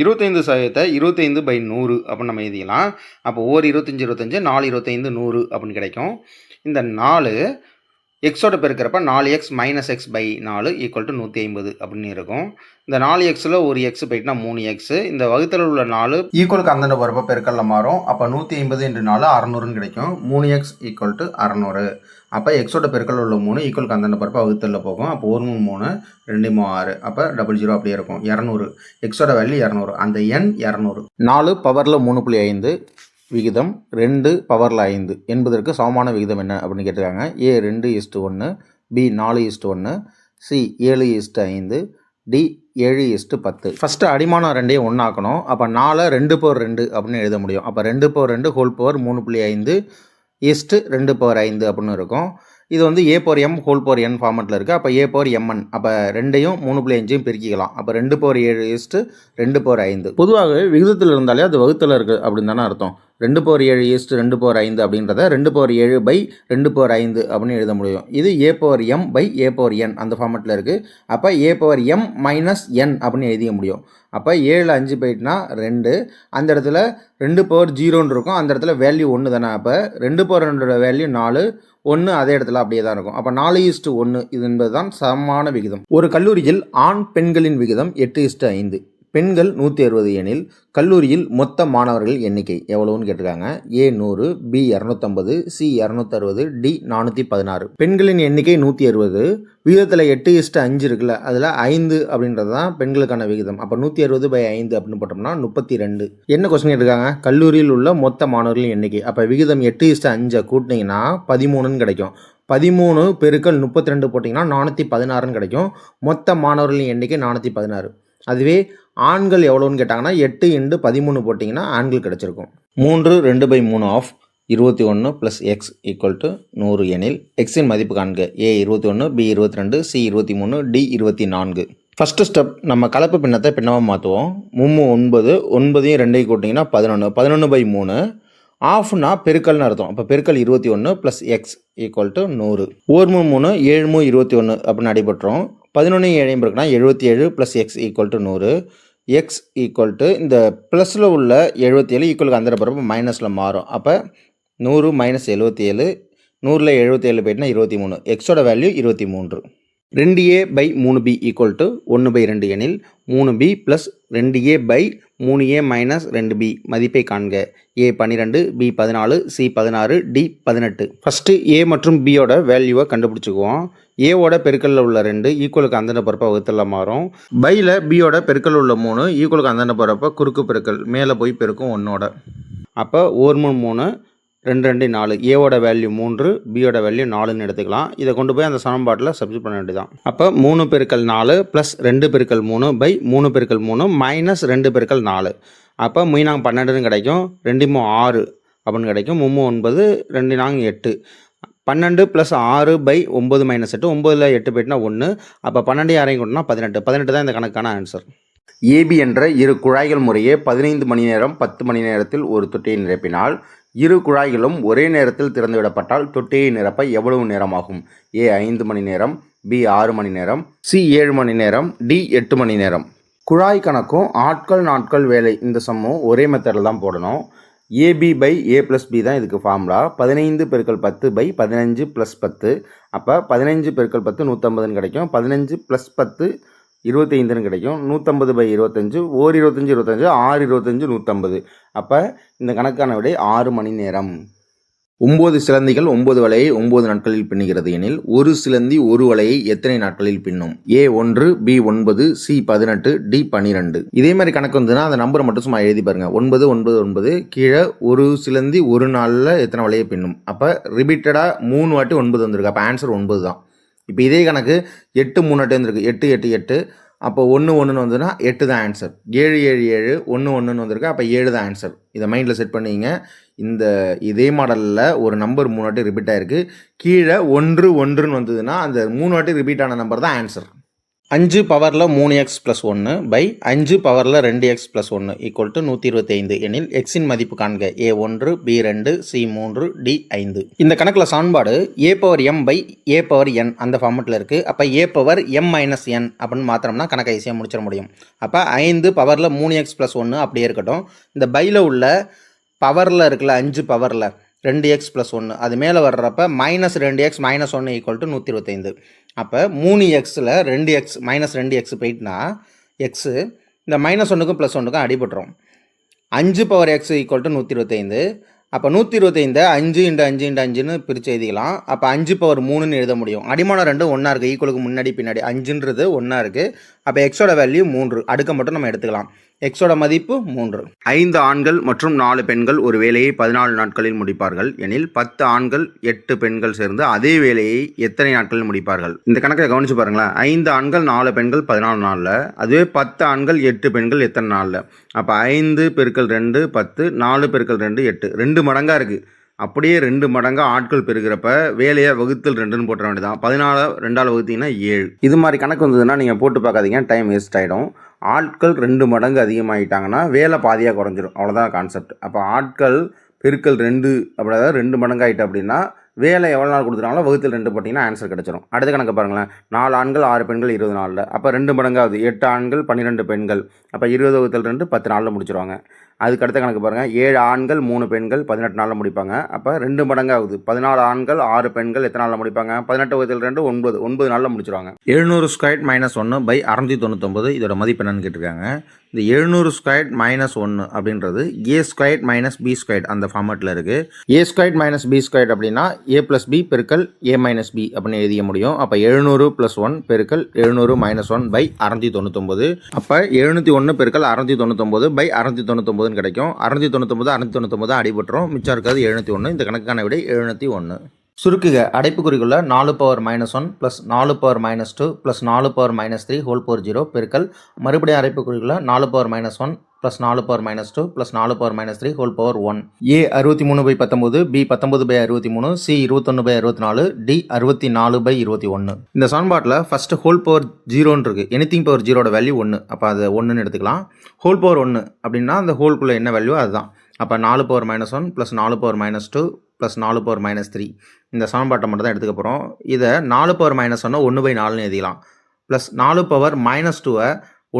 இருபத்தைந்து சதவீதத்தை இருபத்தைந்து பை நூறு அப்படின்னு நம்ம எழுதிக்கலாம். அப்போ ஒவ்வொரு இருபத்தஞ்சி இருபத்தஞ்சு நாலு இருபத்தைந்து நூறு அப்படின்னு கிடைக்கும். இந்த நாலு எக்ஸோட பெருக்கிறப்ப நாலு எக்ஸ் மைனஸ் எக்ஸ் பை நாலு ஈக்குவல் டு நூற்றி ஐம்பது அப்படின்னு இருக்கும். இந்த நாலு எக்ஸில் ஒரு எக்ஸ் போயிட்டுனா மூணு எக்ஸ் இந்த வகுத்தில் உள்ள நாலு ஈக்குவலுக்கு அந்தந்த வரப்போ பெருக்கல்ல மாறும். அப்போ நூற்றி ஐம்பது என்று நாலு அறநூறுன்னு கிடைக்கும். மூணு எக்ஸ் ஈக்குவல் டு அறநூறு. அப்போ எக்ஸோட பெருக்கல் உள்ள மூணு ஈக்குவல் கந்தண்ட பரப்பை வகுத்தலில் போகும். அப்போ ஒரு மூணு மூணு ரெண்டு மூணு ஆறு. அப்போ டபுள் ஜீரோ அப்படியே இருக்கும். இரநூறு. எக்ஸோட வேல்யூ இரநூறு. அந்த எண் இரநூறு. நாலு பவரில் மூணு புள்ளி ஐந்து விகிதம் ரெண்டு பவரில் ஐந்து. என்பதற்கு சமமான விகிதம் என்ன அப்படின்னு கேட்டிருக்காங்க. ஏ ரெண்டு இஸ்ட்டு ஒன்று பி நாலு இஸ்ட்டு ஒன்று சி ஏழு இஸ்ட்டு ஐந்து டி ஏழு இஸ்ட்டு பத்து. ஃபஸ்ட்டு அடிமானம் ரெண்டையும் ஒன்றாக்கணும் அப்போ நாலை ரெண்டு பவர் ரெண்டு அப்படின்னு எழுத முடியும். அப்போ ரெண்டு பவர் ரெண்டு ஹோல் பவர் மூணு புள்ளி ஐந்து ஈஸ்ட்டு ரெண்டு பவர் ஐந்து அப்படின்னு இருக்கும். இது வந்து A power M whole power N ஃபார்மெட்டில் இருக்குது அப்போ ஏ பவர் எம்என் அப்போ ரெண்டையும் மூணு புள்ளி அஞ்சையும் பிரிக்கலாம் அப்போ ரெண்டு பவர் ஏழு ஈஸ்ட்டு ரெண்டு பவர் ஐந்து. பொதுவாகவே விகிதத்தில் இருந்தாலே அது வகுத்தில் இருக்குது அப்படின்னு தானே அர்த்தம். ரெண்டு பவர் ஏழு ஈஸ்ட் ரெண்டு பவர் ஐந்து அப்படின்றத ரெண்டு பவர் ஏழு பை ரெண்டு பவர் ஐந்து அப்படின்னு எழுத முடியும். இது A power M by A power N அந்த ஃபார்மெட்டில் இருக்குது அப்போ A power M minus N அப்படின்னு எழுதிய முடியும். அப்போ ஏழு அஞ்சு போயிட்டுனா ரெண்டு. அந்த இடத்துல ரெண்டு பவர் ஜீரோன்னு இருக்கும். அந்த இடத்துல வேல்யூ ஒன்று தானே. அப்போ ரெண்டு பவர் ரெண்டோட வேல்யூ நாலு. ஒன்று அதே இடத்துல அப்படியே தான் இருக்கும். அப்போ நாலு இஸ்ட்டு ஒன்று இது என்பது தான் சமமான விகிதம். ஒரு கல்லூரியில் ஆண் பெண்களின் விகிதம் எட்டு இஸ்ட்டு ஐந்து. பெண்கள் நூற்றி அறுபது எனில் கல்லூரியில் மொத்த மாணவர்கள் எண்ணிக்கை எவ்வளோன்னு கேட்டிருக்காங்க? ஏ நூறு பி இரநூத்தம்பது சி இரநூத்தறுபது டி நானூற்றி பதினாறு. பெண்களின் எண்ணிக்கை நூற்றி அறுபது. விகிதத்தில் எட்டு இஸ்ட்டு அஞ்சு இருக்குல்ல அதில் ஐந்து அப்படின்றது தான் பெண்களுக்கான விகிதம். அப்போ நூற்றி அறுபது பை ஐந்து அப்படின்னு போட்டோம்னா முப்பத்தி ரெண்டு. என்ன கொஸ்டின் கேட்டிருக்காங்க? கல்லூரியில் உள்ள மொத்த மாணவர்களின் எண்ணிக்கை. அப்போ விகிதம் எட்டு இஸ்ட்டு அஞ்சை கூட்டினீங்கன்னா பதிமூணுன்னு கிடைக்கும். பதிமூணு பெருக்கள் முப்பத்தி ரெண்டு போட்டிங்கன்னா நானூற்றி பதினாறுன்னு கிடைக்கும். மொத்த மாணவர்களின் எண்ணிக்கை நானூற்றி பதினாறு. அதுவே ஆண்கள் எவ்வளோன்னு கேட்டாங்கன்னா எட்டு இண்டு பதிமூணு போட்டிங்கன்னா ஆண்கள் கிடச்சிருக்கும். மூன்று ரெண்டு பை மூணு ஆஃப் இருபத்தி ஒன்று ப்ளஸ் எக்ஸ் ஈக்குவல் டு நூறு எனில் எக்ஸின் மதிப்பு காண்க. ஏ இருபத்தி ஒன்று பி இருபத்தி ரெண்டு சி இருபத்தி மூணு டி இருபத்தி நான்கு. ஃபஸ்ட்டு ஸ்டெப் நம்ம கலப்பு பின்னத்தை பின்னமாக மாற்றுவோம் மும்மு ஒன்பது ஒன்பதையும் ரெண்டையும் கூட்டிங்கன்னா பதினொன்று பதினொன்று பை மூணு. ஆஃப்னா பெருக்கல்னு அர்த்தம். அப்போ பெருக்கல் இருபத்தி ஒன்று ப்ளஸ் எக்ஸ் ஈக்குவல் டு நூறு. ஓர் மூணு மூணு ஏழு மூணு இருபத்தி ஒன்று அப்படின்னு அடிபட்டுரும். பதினொன்று ஏழையும் இருக்குன்னா எழுபத்தி ஏழு ப்ளஸ் எக்ஸ் ஈக்குவல் டு நூறு. எக்ஸ் ஈக்குவல் டு இந்த ப்ளஸில் உள்ள எழுபத்தி ஏழு ஈக்குவலுக்கு அந்த பிறப்பு மைனஸில் மாறும். அப்போ நூறு மைனஸ் எழுபத்தி ஏழு நூறில் எழுபத்தி ஏழு போயிட்டுனா இருபத்தி மூணு. எக்ஸோட வேல்யூ இருபத்தி மூன்று. ரெண்டு ஏ பை மூணு பி ஈக்குவல் டு ஒன்று பை ரெண்டு எனில் மூணு பி ப்ளஸ் ரெண்டு ஏ பை மூணு ஏ மைனஸ் ரெண்டு பி மதிப்பை காண்க. ஏ பன்னிரெண்டு பி பதினாலு சி பதினாறு டி பதினெட்டு. ஃபஸ்ட்டு ஏ மற்றும் பியோட வேல்யூவை கண்டுபிடிச்சிக்குவோம். ஏவோட பெருக்கல்ல உள்ள ரெண்டு ஈக்குவலுக்கு அந்தந்த பரப்பை வகுத்தில் மாறும். பையில் பியோட பெருக்கல் உள்ள மூணு ஈக்குவலுக்கு அந்தந்த பரப்பை குறுக்கு பெருக்கல் மேலே போய் பெருக்கும் ஒன்னோட. அப்போ ஒரு மூணு மூணு ரெண்டு ரெண்டு நாலு ஏவோட வேல்யூ மூன்று பியோட வேல்யூ நாலுன்னு எடுத்துக்கலாம். இதை கொண்டு போய் அந்த சமன்பாட்டில் சப்ஜெக்ட் பண்ண வேண்டியதான் அப்போ மூணு பெருக்கல் நாலு ப்ளஸ் ரெண்டு பெருக்கல் மூணு பை மூணு பெருக்கல் மூணு மைனஸ் ரெண்டு பெருக்கல் நாலு. அப்போ மீனாங்க பன்னெண்டுன்னு கிடைக்கும் ரெண்டு மூணு ஆறு அப்படின்னு கிடைக்கும் மும்மு ஒன்பது ரெண்டு நாங்க எட்டு. பன்னெண்டு ப்ளஸ் ஆறு பை ஒம்பது மைனஸ் எட்டு ஒம்பதில் எட்டு போயிட்டுனா ஒன்று அப்போ பன்னெண்டு யாரையும் கொண்டுனா பதினெட்டு. பதினெட்டு தான் இந்த கணக்கான ஆன்சர் ஏபி என்ற இரு குழாய்கள் முறையே பதினைந்து மணி நேரம் பத்து மணி நேரத்தில் ஒரு தொட்டியை நிரப்பினால் இரு குழாய்களும் ஒரே நேரத்தில் திறந்துவிடப்பட்டால் தொட்டியை நிரப்ப எவ்வளவு நேரமாகும்? ஏ ஐந்து மணி நேரம் பி ஆறு மணி நேரம் சி ஏழு மணி நேரம் டி எட்டு மணி நேரம். குழாய் கணக்கும் ஆட்கள் நாட்கள் வேலை இந்த சம்மும் ஒரே மெத்தடில் தான் போடணும். AB by A plus B தான் இதுக்கு ஃபார்முலா பதினைந்து பெருக்கள் பத்து பை பதினஞ்சு ப்ளஸ் பத்து. அப்போ பதினஞ்சு பெருக்கள் பத்து நூற்றம்பதுன்னு கிடைக்கும். பதினஞ்சு ப்ளஸ் பத்து இருபத்தைந்துன்னு கிடைக்கும். நூற்றம்பது பை இருபத்தஞ்சு ஓர் இருபத்தஞ்சு இருபத்தஞ்சு ஆறு இருபத்தஞ்சு நூற்றம்பது அப்போ இந்த கணக்கான விடை ஆறு மணி நேரம். ஒம்பது சிலந்திகள் ஒன்பது வலையை ஒம்பது நாட்களில் பின்னுகிறது எனில் ஒரு சிலந்தி ஒரு வலையை எத்தனை நாட்களில் பின்னும்? ஏ ஒன்று பி ஒன்பது சி பதினெட்டு டி பன்னிரெண்டு இதே மாதிரி கணக்கு வந்ததுன்னா அந்த நம்பரை மட்டும் சும்மா எழுதி பாருங்க. ஒன்பது ஒன்பது ஒன்பது கீழே ஒரு சிலந்தி ஒரு நாளில் எத்தனை வலையை பின்னும்? அப்போ ரிபீட்டடாக மூணு வாட்டி ஒன்பது வந்திருக்கு. அப்போ ஆன்சர் ஒன்பது தான் இப்போ இதே கணக்கு எட்டு மூணு வாட்டி எட்டு எட்டு எட்டு. அப்போ ஒன்று ஒன்றுன்னு வந்ததுன்னா எட்டு தான் ஆன்சர் ஏழு ஏழு ஏழு ஒன்று ஒன்றுன்னு வந்திருக்கு. அப்போ ஏழு தான் ஆன்சர் இதை மைண்டில் செட் பண்ணிங்க. இந்த இதே மாடலில் ஒரு நம்பர் மூணு வாட்டி ரிப்பீட் ஆயிருக்கு. கீழே ஒன்று ஒன்றுன்னு வந்ததுன்னா அந்த மூணு வாட்டி ரிப்பீட் ஆன நம்பர் தான் ஆன்சர் அஞ்சு பவரில் மூணு எக்ஸ் ப்ளஸ் ஒன்று பை அஞ்சு பவரில் ரெண்டு எக்ஸ் ப்ளஸ் ஒன்று ஈக்குவல் டு நூற்றி இருபத்தைந்து எனில் எக்ஸின் மதிப்பு காண்க. ஏ ஒன்று பி ரெண்டு சி மூன்று டி ஐந்து. இந்த கணக்கில் சான்பாடு A power M by A power N அந்த ஃபார்மெட்டில் இருக்குது அப்போ A power M minus N அப்படின்னு மாத்திரம்னா கணக்கை ஈஸியாக முடிச்சிட முடியும். அப்போ ஐந்து பவரில் மூணு எக்ஸ் ப்ளஸ் ஒன்று அப்படியே இருக்கட்டும். இந்த பையில் உள்ள பவரில் இருக்குல்ல அஞ்சு பவரில் ரெண்டு எக்ஸ் ப்ளஸ் ஒன்று அது மேலே வர்றப்ப மைனஸ் ரெண்டு எக்ஸ் மைனஸ் ஒன்று ஈக்குவல் டு நூற்றி இருபத்தைந்து அப்போ மூணு எக்ஸில் ரெண்டு எக்ஸ் மைனஸ் ரெண்டு எக்ஸ் போயிட்டுனா எக்ஸு இந்த மைனஸ் ஒன்றுக்கும் ப்ளஸ் ஒன்றுக்கும் அடிபட்டுரும். அஞ்சு பவர் எக்ஸ் ஈக்குவல் டு நூற்றி இருபத்தைந்து அப்போ நூற்றி இருபத்தைந்து அஞ்சு இண்டு அஞ்சு இண்டு அஞ்சுன்னு பிரித்து எழுதிக்கலாம். அப்போ அஞ்சு பவர் மூணுன்னு எழுத முடியும். அடிமானம் ரெண்டும் ஒன்றா இருக்குது ஈக்குவலுக்கு முன்னாடி பின்னாடி அஞ்சுன்றது ஒன்றா இருக்குது அப்போ எக்ஸோட வேல்யூ மூன்று. அடுக்க மட்டும் நம்ம எடுத்துக்கலாம். எக்ஸோட மதிப்பு மூன்று. ஐந்து ஆண்கள் மற்றும் நாலு பெண்கள் ஒரு வேலையை பதினாலு நாட்களில் முடிப்பார்கள். எனில் பத்து ஆண்கள் எட்டு பெண்கள் சேர்ந்து அதே வேலையை எத்தனை நாட்களில் முடிப்பார்கள்? இந்த கணக்கை கவனிச்சு பாருங்களேன். ஐந்து ஆண்கள் நாலு பெண்கள் பதினாலு நாளில். அதுவே பத்து ஆண்கள் எட்டு பெண்கள் எத்தனை நாளில்? அப்போ ஐந்து பெருக்கள் ரெண்டு பத்து நாலு பெருக்கள் ரெண்டு எட்டு. ரெண்டு மடங்காக இருக்குது அப்படியே ரெண்டு மடங்காக ஆட்கள் பெருகிறப்ப வேலையை வகுத்தல் ரெண்டுன்னு போட்டுற வேண்டியதான் பதினாலு ரெண்டாவது வகுத்தீங்கன்னா ஏழு. இது மாதிரி கணக்கு வந்ததுன்னா நீங்கள் போட்டு பார்க்காதீங்க. டைம் வேஸ்ட் ஆகிடும் ஆட்கள் ரெண்டு மடங்கு அதிகமாகிட்டாங்கன்னா வேலை பாதியாக குறைஞ்சிரும். அவ்வளோதான் கான்செப்ட் அப்போ ஆட்கள் பெருக்கல் ரெண்டு அப்படி அதாவது ரெண்டு மடங்கு அப்படின்னா வேலை எவ்வளோ நாள் கொடுத்துட்டாங்களோ வகுத்தில் ரெண்டு போட்டிங்கன்னா ஆன்சர் கிடச்சிரும். அடுத்த கணக்கு பாருங்களேன். நாலு ஆண்கள் ஆறு பெண்கள் இருபது நாளில். அப்போ ரெண்டு மடங்காகுது எட்டு ஆண்கள் பன்னிரெண்டு பெண்கள். அப்போ இருபது வகுத்தில் ரெண்டு பத்து நாளில் முடிச்சிருவாங்க. அதுக்கு அடுத்த கணக்கு பாருங்கள் ஏழு ஆண்கள் மூணு பெண்கள் பதினெட்டு நாளில் முடிப்பாங்க. அப்போ ரெண்டு மடங்கு ஆகுது பதினாலு ஆண்கள் ஆறு பெண்கள் எத்தனை நாளில் முடிப்பாங்க? பதினெட்டு வயதில் ரெண்டு ஒன்பது. ஒன்பது நாளில் முடிச்சிருவாங்க. எழுநூறு ஸ்கொயர் மைனஸ் ஒன்று பை அறநூற்றி தொண்ணூத்தொம்பது இதோட மதிப்பு என்னன்னு கேட்டிருக்காங்க. இந்த எழுநூறு ஸ்கொயர் மைனஸ் ஒன்று அப்படின்றது A square minus B square அந்த ஃபார்மேட்டில் இருக்குது A square minus B square அப்படின்னா ஏ ப்ளஸ் பி பெருக்கல் ஏ மைனஸ் பி அப்படின்னு எழுதிய முடியும். அப்போ எழுநூறு ப்ளஸ் ஒன் பெருக்கல் எழுநூறு மைனஸ் ஒன் பை அறநூற்றி தொண்ணூத்தொம்பது அப்போ எழுநூற்றி ஒன்று பெருக்கல் அறநூற்றி தொண்ணூத்தொம்பது பை அறநூற்றி தொண்ணூத்தொம்பதுன்னு கிடைக்கும். அறநூற்றி தொண்ணூத்தொம்பது அறநூற்றி தொண்ணூத்தொம்பது அடிபட்டுரும். மிச்சம் இருக்கிறது எழுநூற்றி ஒன்று இந்த கணக்கான விடை எழுநூற்றி ஒன்று சுருக்குக அடைப்புக்குறிக்குள்ள நாலு பவர் மைனஸ் ஒன் ப்ளஸ் நாலு பவர் மைனஸ் டூ ப்ளஸ் நாலு power minus three whole power zero பெருக்கல். மறுபடியும் அடைப்புக்குறிக்குள்ள நாலு பவர் மைனஸ் ஒன் ப்ளஸ் நாலு பவர் மைனஸ் டூ ப்ளஸ் நாலு power minus three whole power one A அறுபத்தி மூணு பை பத்தொம்போது பி பத்தொம்பது பை அறுபத்தி மூணு சி இருபத்தொன்று பை அறுபத்தி நாலு டி அறுபத்தி நாலு பை இருபத்தி ஒன்று இந்த சமன்பாட்டில் ஃபஸ்ட்டு ஹோல் பவர் ஜீரோன்னு இருக்குது எனித்திங் பவர் ஜீரோட வேல்யூ ஒன்று அப்போ அது ஒன்றுன்னு எடுத்துக்கலாம். ஹோல் பவர் ஒன்று அப்படின்னா அந்த ஹோல்குள்ளே என்ன வேல்யூ அதுதான். அப்போ நாலு பவர் மைனஸ் ஒன் ப்ளஸ் நாலு பவர் மைனஸ் டூ ப்ளஸ் நாலு பவர் மைனஸ் த்ரீ இந்த சமன்பாட்டை மட்டும் தான் எடுத்துக்க போகிறோம் இதை நாலு பவர் மைனஸ் ஒன்று ஒன்று பை நாலுன்னு எழுதிக்கலாம். ப்ளஸ் நாலு பவர் மைனஸ் டூவை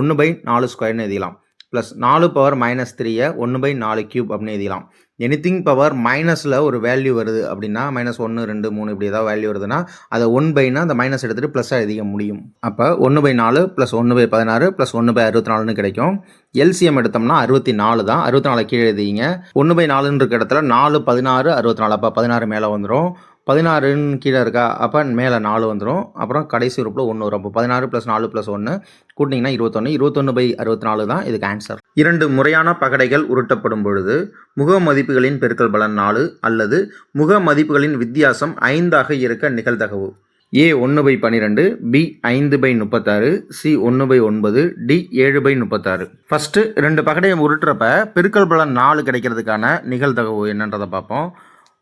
ஒன்று பை நாலு ஸ்கொயர்னு எழுதிக்கலாம். ப்ளஸ் நாலு பவர் மைனஸ் த்ரீயை ஒன்று பை நாலு கியூப் அப்படின்னு எழுதிக்கலாம். எனிதிங் பவர் மைனஸில் ஒரு வேல்யூ வருது அப்படின்னா மைனஸ் ஒன்று ரெண்டு மூணு இப்படி ஏதாவது வேல்யூ வருதுன்னா அதை ஒன் பைனா அந்த மைனஸ் எடுத்துகிட்டு ப்ளஸ்ஸாக எழுதிக்க முடியும். அப்போ ஒன்று பை நாலு ப்ளஸ் ஒன்று பை பதினாறு ப்ளஸ் ஒன்று பை அறுபத்தி நாலுன்னு கிடைக்கும் எல்சிஎம் எடுத்தோம்னா அறுபத்தி நாலு தான். அறுபத்தி நாலு கீழே எழுதிங்க. ஒன்று பை நாலுன்னு இடத்துல நாலு பதினாறு அறுபத்தி நாலு அப்போ பதினாறு மேலே வந்துடும் பதினாறுன்னு கீழே இருக்கா அப்போ மேலே நாலு வந்துடும் அப்புறம் கடைசி உறுப்பில் ஒன்று வரும். அப்போ பதினாறு ப்ளஸ் நாலு ப்ளஸ் ஒன்று கூட்டிங்கன்னா இருபத்தொன்று இருபத்தொன்று பை அறுபத்தி நாலு தான் இதுக்கு ஆன்சர் இரண்டு முறையான பகடைகள் உருட்டப்படும் பொழுது முக மதிப்புகளின் பெருக்கல் பலன் நாலு அல்லது முக மதிப்புகளின் வித்தியாசம் ஐந்தாக இருக்க நிகழ்தகவு. ஏ ஒன்று பை பன்னிரெண்டு பி ஐந்து பை முப்பத்தாறு சி ஒன்று பை ஒன்பது டி ஏழு பை முப்பத்தாறு. ஃபஸ்ட்டு ரெண்டு பகடையை உருட்டுறப்ப பெருக்கல் பலன் நாலு கிடைக்கிறதுக்கான நிகழ்தகவு என்னன்றதை பார்ப்போம்.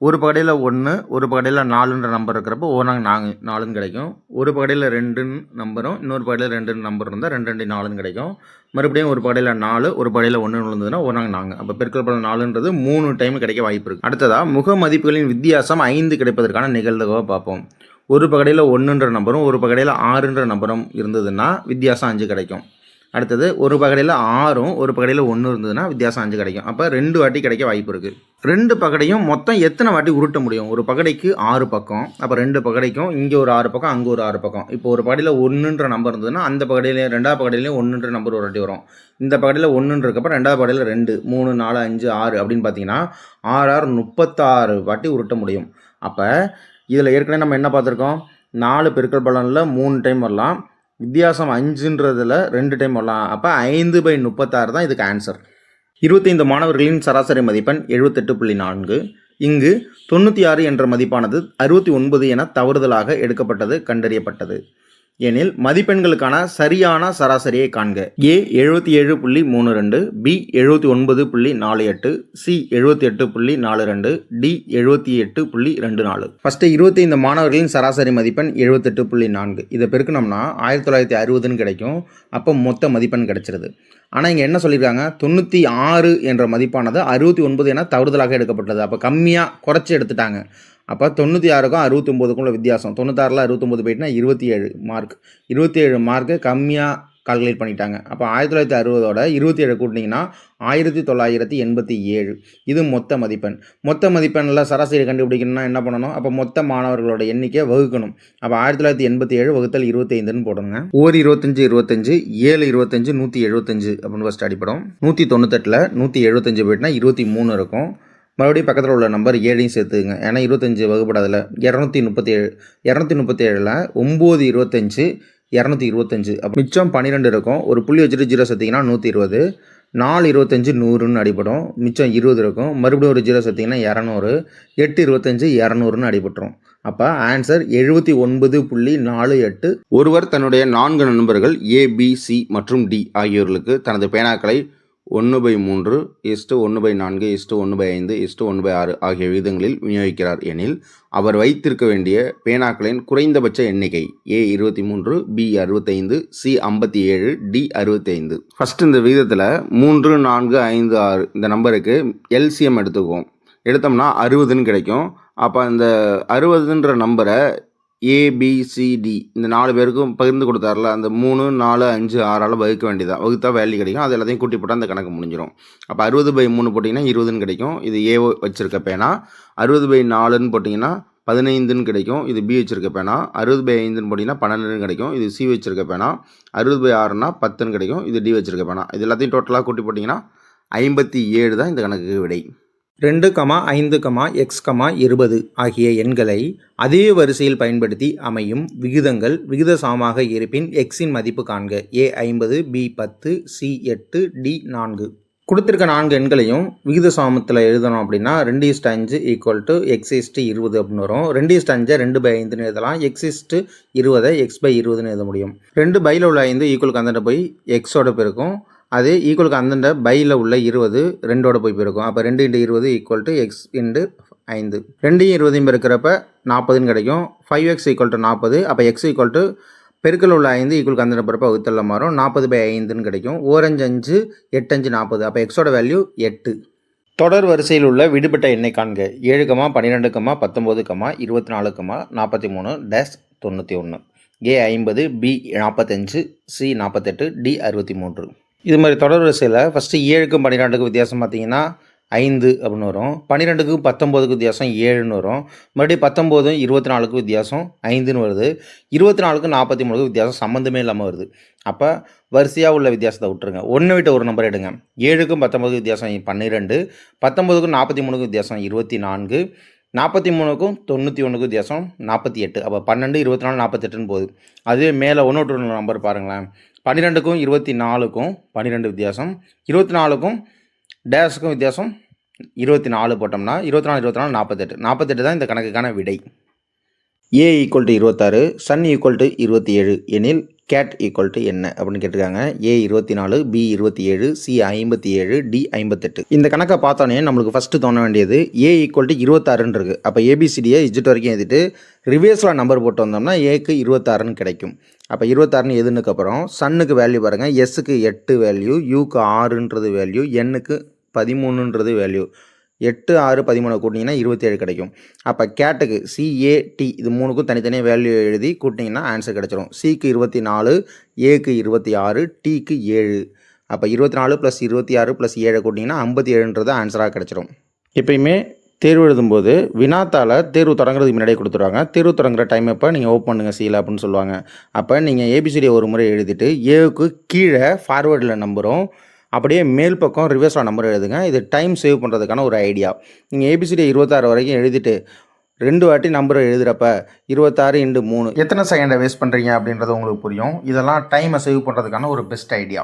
ஒரு பகடையில் ஒன்று ஒரு பகடையில் நாலுன்ற நம்பர் இருக்கிறப்போ ஓனாங்க நாங்க நாலுன்னு கிடைக்கும். ஒரு பகடையில் ரெண்டுன்னு நம்பரும் இன்னொரு பகடையில் ரெண்டுன்னு நம்பர் இருந்தால் ரெண்டு ரெண்டு நாலுன்னு கிடைக்கும். மறுபடியும் ஒரு பகடையில் நாலு ஒரு பகடையில் ஒன்று இருந்ததுன்னா ஓனாங்க நாங்கள் அப்போ பெருக்கல் படம் நாலுன்றது மூணு டைம் கிடைக்க வாய்ப்பு இருக்குது அடுத்ததாக முக மதிப்புகளின் வித்தியாசம் ஐந்து கிடைப்பதற்கான நிகழ்தகவை பார்ப்போம். ஒரு பகடையில் ஒன்றுன்ற நம்பரும் ஒரு பகடையில் ஆறுன்ற நம்பரும் இருந்ததுன்னா வித்தியாசம் அஞ்சு கிடைக்கும். அடுத்தது ஒரு பகடையில் ஆறும் ஒரு பகடையில் ஒன்று இருந்ததுன்னா வித்தியாசம் அஞ்சு கிடைக்கும். அப்போ ரெண்டு வாட்டி கிடைக்க வாய்ப்பு இருக்குது ரெண்டு பகடையும் மொத்தம் எத்தனை வாட்டி உருட்ட முடியும்? ஒரு பகடைக்கு ஆறு பக்கம் அப்போ ரெண்டு பகடைக்கும் இங்கே ஒரு ஆறு பக்கம் அங்கே ஒரு ஆறு பக்கம். இப்போ ஒரு பகடையில் ஒன்றுன்ற நம்பர் இருந்ததுன்னா அந்த பகடையிலையும் ரெண்டாவது பகடையிலையும் ஒன்றுன்ற நம்பர் ஒரு வாட்டி வரும். இந்த பகடையில் ஒன்றுன்னு ரெண்டாவது பகடையில் ரெண்டு மூணு நாலு அஞ்சு ஆறு அப்படின்னு பார்த்தீங்கன்னா ஆறு ஆறு முப்பத்தாறு வாட்டி உருட்ட முடியும். அப்போ இதில் ஏற்கனவே நம்ம என்ன பார்த்துருக்கோம்? நாலு பெருக்கல் பலனில் மூணு டைம் வரலாம். வித்தியாசம் அஞ்சுன்றதில் ரெண்டு டைம் வரலாம். அப்போ ஐந்து பை முப்பத்தாறு தான் இதுக்கு ஆன்சர் இருபத்தைந்து மாணவர்களின் சராசரி மதிப்பெண் எழுபத்தெட்டு புள்ளி நான்கு. இங்கு தொண்ணூற்றி ஆறு என்ற மதிப்பானது அறுபத்தி ஒன்பது என தவறுதலாக எடுக்கப்பட்டது கண்டறியப்பட்டது. எனில் மதிப்பெண்களுக்கான சரியான சராசரியை காண்க. ஏ எழுபத்தி ஏழு புள்ளி மூணு ரெண்டு பி எழுபத்தி ஒன்பது புள்ளி நாலு எட்டு சி எழுபத்தி எட்டு புள்ளி நாலு ரெண்டு டி எழுபத்தி எட்டு புள்ளி ரெண்டு நாலு. ஃபஸ்ட்டு இருபத்தி ஐந்து மாணவர்களின் சராசரி மதிப்பெண் எழுபத்தெட்டு புள்ளி நான்கு. இதை பெருக்கணும்னா ஆயிரத்தி தொள்ளாயிரத்தி அறுபதுன்னு கிடைக்கும். அப்போ மொத்த மதிப்பெண் கிடைச்சிருது. ஆனால் இங்கே என்ன சொல்லியிருக்காங்க? தொண்ணூற்றி ஆறு என்ற மதிப்பானது அறுபத்தி ஒன்பது என தவறுதலாக எடுக்கப்பட்டது அப்போ கம்மியாக குறைச்சி எடுத்துட்டாங்க. அப்போ தொண்ணூற்றி ஆறுக்கும் அறுபத்தி ஒம்போதுக்கும் உள்ள வித்தியாசம். தொண்ணூத்தாறில் அறுபத்தொம்போது போயிட்டுனா இருபத்தி ஏழு மார்க் இருபத்தி ஏழு மார்க்கு கம்மியாக கால்குலேட் பண்ணிட்டாங்க. அப்போ ஆயிரத்தி தொள்ளாயிரத்தி அறுபதோட இருபத்தி ஏழு கூட்டினீங்கன்னா ஆயிரத்தி தொள்ளாயிரத்தி எண்பத்தி ஏழு. இது மொத்த மதிப்பெண். மொத்த மதிப்பெண்ணில் சராசரி கண்டுபிடிக்கணும்னா என்ன பண்ணணும்? அப்போ மொத்த மாணவர்களோட எண்ணிக்கையை வகுக்கணும். அப்போ ஆயிரத்தி தொள்ளாயிரத்தி எண்பத்தி ஏழு வகுத்தல் இருபத்தைந்துன்னு போடுங்க. ஓர் இருபத்தஞ்சு இருபத்தஞ்சு ஏழு இருபத்தஞ்சு நூற்றி எழுபத்தஞ்சு அப்படின்னு ஃபஸ்ட் அடிப்படும் நூற்றி தொண்ணூத்தெட்டில் நூற்றி எழுபத்தஞ்சு போயிட்டுனா இருபத்தி மூணு இருக்கும். மறுபடியும் பக்கத்தில் உள்ள நம்பர் ஏழையும் சேர்த்துக்குங்க. ஏன்னா இருபத்தஞ்சி வகுப்படாதில் இரநூத்தி முப்பத்தி ஏழு இரநூத்தி முப்பத்தி ஏழில் ஒம்பது இருபத்தஞ்சு இரநூத்தி இருபத்தஞ்சு. அப்போ மிச்சம் பன்னிரெண்டு இருக்கும். ஒரு புள்ளி வச்சுட்டு ஜீரோ சேர்த்திங்கன்னா நூற்றி இருபது. நாலு இருபத்தஞ்சு நூறுன்னு அடிபடும். மிச்சம் இருபது இருக்கும். மறுபடியும் ஒரு ஜீரோ சேர்த்திங்கன்னா இரநூறு. எட்டு இருபத்தஞ்சு இரநூறுன்னு அடிபட்டுரும். அப்போ ஆன்சர் எழுபத்தி ஒன்பது புள்ளி நாலு எட்டு. ஒருவர் தன்னுடைய நான்கு நண்பர்கள் ஏபிசி மற்றும் டி ஆகியோர்களுக்கு தனது பேனாக்களை ஒன்று பை மூன்று இஸ்டு ஒன்று பை நான்கு இஸ்டு ஒன்று பை ஐந்து இஸ்டு ஒன்று பை ஆறு ஆகிய விகிதங்களில் விநியோகிக்கிறார் எனில் அவர் வைத்திருக்க வேண்டிய பேனாக்களின் குறைந்தபட்ச எண்ணிக்கை ஏ இருபத்தி மூன்று பி அறுபத்தைந்து சி ஐம்பத்தி ஏழு டி அறுபத்தைந்து. ஃபஸ்ட் இந்த விகிதத்தில் மூன்று நான்கு ஐந்து ஆறு இந்த நம்பருக்கு எல்சிஎம் எடுத்துக்குவோம். எடுத்தோம்னா அறுபதுன்னு கிடைக்கும். அப்போ அந்த அறுபதுன்ற நம்பரை ஏபிசிடி இந்த நாலு பேருக்கும் பகிர்ந்து கொடுத்தாருல அந்த மூணு நாலு அஞ்சு ஆறால் வகுக்க வேண்டியதான் வகுத்தா வேல்யூ கிடைக்கும். அது எல்லாத்தையும் கூட்டி போட்டால் அந்த கணக்கு முடிஞ்சிடும் அப்போ அறுபது பை மூணு போட்டிங்கன்னா இருபதுன்னு கிடைக்கும். இது ஏ வச்சிருக்க பேனா. அறுபது பை நாலுன்னு போட்டிங்கன்னா பதினைந்துன்னு கிடைக்கும். இது பி வச்சிருக்க பேனா. அறுபது பை ஐந்துன்னு போட்டிங்கன்னா பன்னெண்டுன்னு கிடைக்கும். இது சி வச்சிருக்க பேனா. அறுபது பை ஆறுனா பத்துன்னு கிடைக்கும். இது டி வச்சிருக்க பேனா. இது எல்லாத்தையும் டோட்டலாக கூட்டி போட்டிங்கன்னா ஐம்பத்தி ஏழு தான் இந்த கணக்கு விடை. ரெண்டு கமா ஐந்து கமா எக்ஸ் கமா இருபது ஆகிய எண்களை அதே வரிசையில் பயன்படுத்தி அமையும் விகிதங்கள் விகித சமமாக இருப்பின் எக்ஸின் மதிப்பு காண்க. ஏ ஐம்பது பி பத்து சி எட்டு டி நான்கு. கொடுத்திருக்க நான்கு எண்களையும் விகித சாமத்தில் எழுதணும் அப்படின்னா ரெண்டு இஸ்ட் அஞ்சு ஈக்குவல் டு எக்ஸ் இஸ்ட்டு இருபது அப்படின்னு வரும். ரெண்டு இஸ்ட் அஞ்சை ரெண்டு பை ஐந்துன்னு எழுதலாம். எக்ஸ் இஸ்ட்டு இருபதை எக்ஸ் பை இருபதுன்னு எழுத முடியும். ரெண்டு பையில் உள்ள ஐந்து ஈக்குவல் அந்தண்ட போய் எக்ஸோட பெருக்கும். அது ஈக்குவலுக்கு அந்தண்ட பையில் உள்ள இருபது ரெண்டோட போய் பெருக்கும். அப்போ ரெண்டு இன்ட்டு இருபது ஈக்குவல் டு எக்ஸ் இன்ட்டு ஐந்து. ரெண்டையும் இருபதையும் பெருக்கிறப்ப நாற்பதுன்னு கிடைக்கும். ஃபைவ் எக்ஸ் ஈக்குவல் டு நாற்பது அப்போ எக்ஸ் ஈக்குவல் டு பெருக்கல் உள்ள ஐந்து ஈக்குவலுக்கு அந்த பிறப்ப வகுத்தலில் மாறும். நாற்பது பை ஐந்துன்னு கிடைக்கும். ஓரஞ்சு அஞ்சு எட்டஞ்சு நாற்பது அப்போ எக்ஸோட வேல்யூ எட்டு. தொடர் வரிசையில் உள்ள விடுபட்ட எண்ணெய் காண்க. ஏழு கமா பன்னிரெண்டு கமா பத்தொம்போது கமா இருபத்தி நாலு கமா நாற்பத்தி மூணு டேஷ் தொண்ணூற்றி ஒன்று ஏ ஐம்பது பி நாற்பத்தஞ்சு சி நாற்பத்தெட்டு டி அறுபத்தி மூன்று இது மாதிரி தொடர் வரிசையில் ஃபஸ்ட்டு ஏழுக்கும் பன்னிரெண்டுக்கும் வித்தியாசம் பார்த்தீங்கன்னா ஐந்து அப்படின்னு வரும். பன்னிரெண்டுக்கும் பத்தொம்போதுக்கு வித்தியாசம் ஏழுன்னு வரும். மறுபடியும் பத்தொம்போதும் இருபத்தி நாலுக்கு வித்தியாசம் ஐந்துன்னு வருது. இருபத்தி நாலுக்கு நாற்பத்தி மூணுக்கு வித்தியாசம் சம்மந்தமே இல்லாமல் வருது. அப்போ வரிசையாக உள்ள வித்தியாசத்தை விட்டுருங்க. ஒன்று விட்டு ஒரு நம்பர் எடுங்க. ஏழுக்கும் பத்தொம்போதுக்கு வித்தியாசம் பன்னிரெண்டு பத்தொம்போதுக்கும் நாற்பத்தி மூணுக்கு வித்தியாசம் இருபத்தி நான்கு நாற்பத்தி மூணுக்கும் தொண்ணூற்றி ஒன்றுக்கும் வித்தியாசம் நாற்பத்தி எட்டு. அப்போ பன்னெண்டு இருபத்தி நாலு நாற்பத்தெட்டுன்னு போகுது. அதுவே மேலே ஒன்று விட்டு ஒன்று நம்பர் பாருங்களேன். பன்னிரெண்டுக்கும் இருபத்தி நாலுக்கும் பன்னிரெண்டு வித்தியாசம். இருபத்தி நாலுக்கும் டேஷுக்கும் வித்தியாசம் இருபத்தி நாலு போட்டோம்னா இருபத்தி நாலு இருபத்தி நாலு நாற்பத்தெட்டு நாற்பத்தெட்டு தான் இந்த கணக்குக்கான விடை. ஏ ஈக்குவல் டு இருபத்தாறு சன் ஈக்குவல் டு இருபத்தி ஏழு எனில் கேட் ஈக்குவல் டு என்ன அப்படின்னு கேட்டிருக்காங்க. ஏ இருபத்தி நாலு பி இருபத்தி ஏழு சி ஐம்பத்தி ஏழு டி ஐம்பத்தெட்டு. இந்த கணக்கை பார்த்தோன்னே நம்மளுக்கு ஃபஸ்ட்டு தோண வேண்டியது ஏ ஈக்குவல் டு இருபத்தாறுன்னு இருக்குது அப்போ ஏபிசிடியை இஜிட் வரைக்கும் எழுதிட்டு ரிவேர்ஸில் நம்பர் போட்டு வந்தோம்னா ஏக்கு இருபத்தாறுன்னு கிடைக்கும். அப்போ இருபத்தாறுன்னு எதுனுக்கு அப்புறம் சன்னுக்கு வேல்யூ பாருங்கள் எஸ்ஸுக்கு எட்டு வேல்யூ யூக்கு ஆறுன்றது வேல்யூ எண்ணுக்கு பதிமூணுன்றது வேல்யூ எட்டு ஆறு பதிமூணு கூட்டிங்கன்னா இருபத்தேழு கிடைக்கும். அப்போ கேட்டுக்கு சிஏடி இது மூணுக்கும் தனித்தனியாக வேல்யூ எழுதி கூட்டிங்கன்னா ஆன்சர் கிடச்சிரும். சிக்கு இருபத்தி நாலு ஏக்கு இருபத்தி ஆறு டிக்கு ஏழு. அப்போ இருபத்தி நாலு ப்ளஸ் இருபத்தி ஆறு ப்ளஸ் ஏழை கூட்டிங்கன்னா ஐம்பத்தி ஏழுன்றது ஆன்சராக கிடச்சிரும். எப்பயுமே தேர்வு எழுதும்போது வினாத்தால் தேர்வு தொடங்குறதுக்கு முன்னாடியே கொடுத்துருவாங்க. தேர்வு தொடங்குற டைம் அப்போ நீங்கள் ஓப்பன் பண்ணுங்கள் சீல அப்படின்னு சொல்லுவாங்க. அப்போ நீங்கள் ஏபிசிடி ஒரு முறை எழுதிட்டு ஏவுக்கு கீழே ஃபார்வேர்டில் நம்பரும் அப்படியே மேல் பக்கம் ரிவர்ஸாக நம்பர் எழுதுங்க. இது டைம் சேவ் பண்ணுறதுக்கான ஒரு ஐடியா நீங்கள் ஏபிசிடி இருபத்தாறு வரைக்கும் எழுதிட்டு ரெண்டு வாட்டி நம்பர் எழுதுகிறப்ப இருபத்தாறு இண்டு மூணு எத்தனை செகண்டை வேஸ்ட் பண்ணுறீங்க அப்படின்றது உங்களுக்கு புரியும். இதெல்லாம் டைமை சேவ் பண்ணுறதுக்கான ஒரு பெஸ்ட் ஐடியா